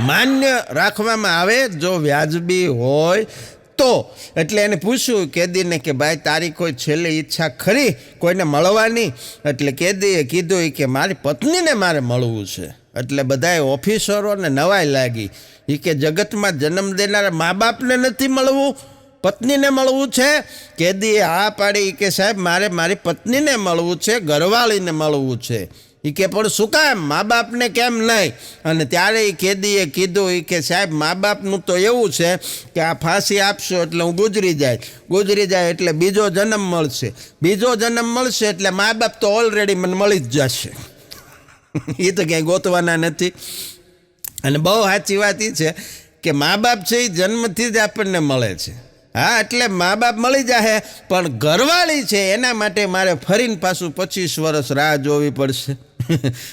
માન્ય રાખવામાં આવે જો વ્યાજબી હોય તો. એટલે એને પૂછ્યું કેદીને કે, ભાઈ, તારી કોઈ છેલ્લી ઈચ્છા ખરી? કોઈને મળવાની? એટલે કેદીએ કીધું કે, મારી પત્નીને મારે મળવું છે. એટલે બધાએ ઓફિસરોને નવાઈ લાગી. એ કે, જગતમાં જન્મ દેનારા મા બાપને નથી મળવું? પત્નીને મળવું છે? કેદીએ હા પાડી. કે, સાહેબ, મારે મારી પત્નીને મળવું છે, ઘરવાળીને મળવું છે. એ કે, પણ શું કામ? મા બાપને કેમ નહીં? અને ત્યારે એ કેદીએ કીધું એ કે, સાહેબ, મા બાપનું તો એવું છે કે આ ફાંસી આપશો એટલે હું ગુજરી જાય. ગુજરી જાય એટલે બીજો જન્મ મળશે. બીજો જન્મ મળશે એટલે મા બાપ તો ઓલરેડી મને મળી જ જશે. એ તો ક્યાંય ગોતવાના નથી. અને બહુ સાચી વાત એ છે કે મા બાપ છે એ જન્મથી જ આપણને મળે છે. હા, એટલે મા બાપ મળી જાહે, પણ ઘરવાળી છે એના માટે મારે ફરીને પાછું પચીસ વર્ષ રાહ જોવી પડશે.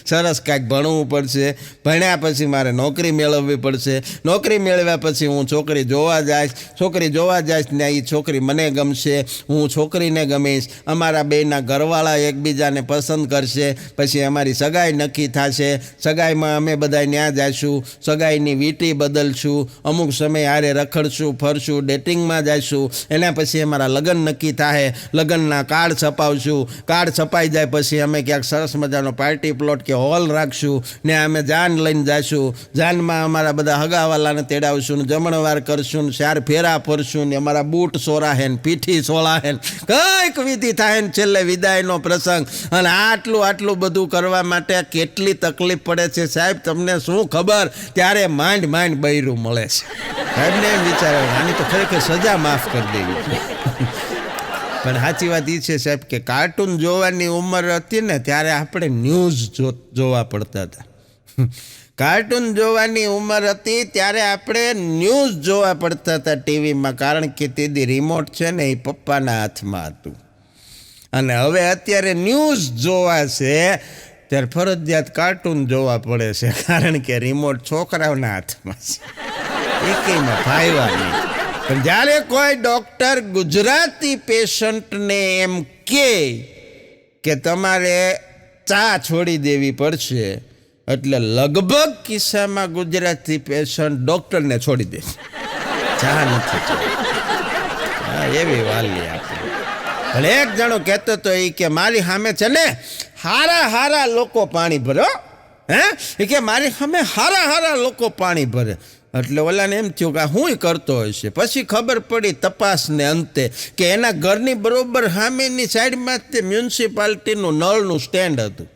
સરસ કાંઈક ભણવું પડશે. ભણ્યા પછી મારે નોકરી મેળવવી પડશે. નોકરી મેળવ્યા પછી હું છોકરી જોવા જઈશ. છોકરી જોવા જઈશ ને એ છોકરી મને ગમશે. હું છોકરીને ગમીશ. અમારા બેના ઘરવાળા એકબીજાને પસંદ કરશે. પછી અમારી સગાઈ નક્કી થશે. સગાઈમાં અમે બધા ત્યાં જઈશું. સગાઈની વીંટી બદલશું. અમુક સમય આરે રખડશું, ફરશું, ડેટિંગમાં જઈશું. એના પછી અમારા લગ્ન નક્કી થાય લગ્નના કાર્ડ છપાવશું. કાર્ડ છપાઈ જાય પછી અમે ક્યાંક સરસ મજાનો પાર્ટી પ્લોટ કે હોલ રાખશું, ને અમે જાન લઈને જઈશું જાનમાં અમારા બધા હગાવાલાને તેડાવશું ને જમણવાર કરશું ને ચાર ફેરા ફરશું ને અમારા બૂટ સોરાહે ને પીઠી સોળાહે ને કંઈક વિધિ થાય ને છેલ્લે વિદાયનો પ્રસંગ. અને આટલું આટલું બધું કરવા માટે કેટલી તકલીફ પડે છે સાહેબ, તમને શું ખબર? ત્યારે માંડ માંડ બૈરું મળે છે. સાહેબને એમ વિચારે આની તો ખરેખર સજા માફ કરી દેવી. પણ સાચી વાત એ છે સાહેબ કે કાર્ટૂન જોવાની ઉંમર હતી ને ત્યારે આપણે ન્યૂઝ જોવા પડતા હતા. કાર્ટૂન જોવાની ઉંમર હતી ત્યારે આપણે ન્યૂઝ જોવા પડતા હતા ટીવીમાં, કારણ કે તેથી રિમોટ છે ને એ પપ્પાના હાથમાં હતું. અને હવે અત્યારે ન્યૂઝ જોવા છે, ત્યારે ફરજિયાત કાર્ટૂન જોવા પડે છે, કારણ કે રિમોટ છોકરાઓના હાથમાં છે. એકેયમાં ફાયવા નહીં પણ જ્યારે કોઈ ડૉક્ટર ગુજરાતી પેશન્ટને એમ કે કે તમારે ચા છોડી દેવી પડશે, એટલે લગભગ કિસ્સામાં ગુજરાતી પેશન્ટ ડૉક્ટરને છોડી દે. ચા નથી એવી વાલી આપણે. પણ એક જણો કહેતો તો એ કે મારી સામે છે ને, હારા હારા લોકો પાણી ભરો, હે? એ કે મારી સામે હારા હારા લોકો પાણી ભરે. એટલે ઓલાને એમ થયું કે હું કરતો હશે પછી ખબર પડી તપાસને અંતે કે એના ઘરની બરોબર સામેની સાઈડમાં જ તે મ્યુનિસિપાલિટીનું નળનું સ્ટેન્ડ હતું.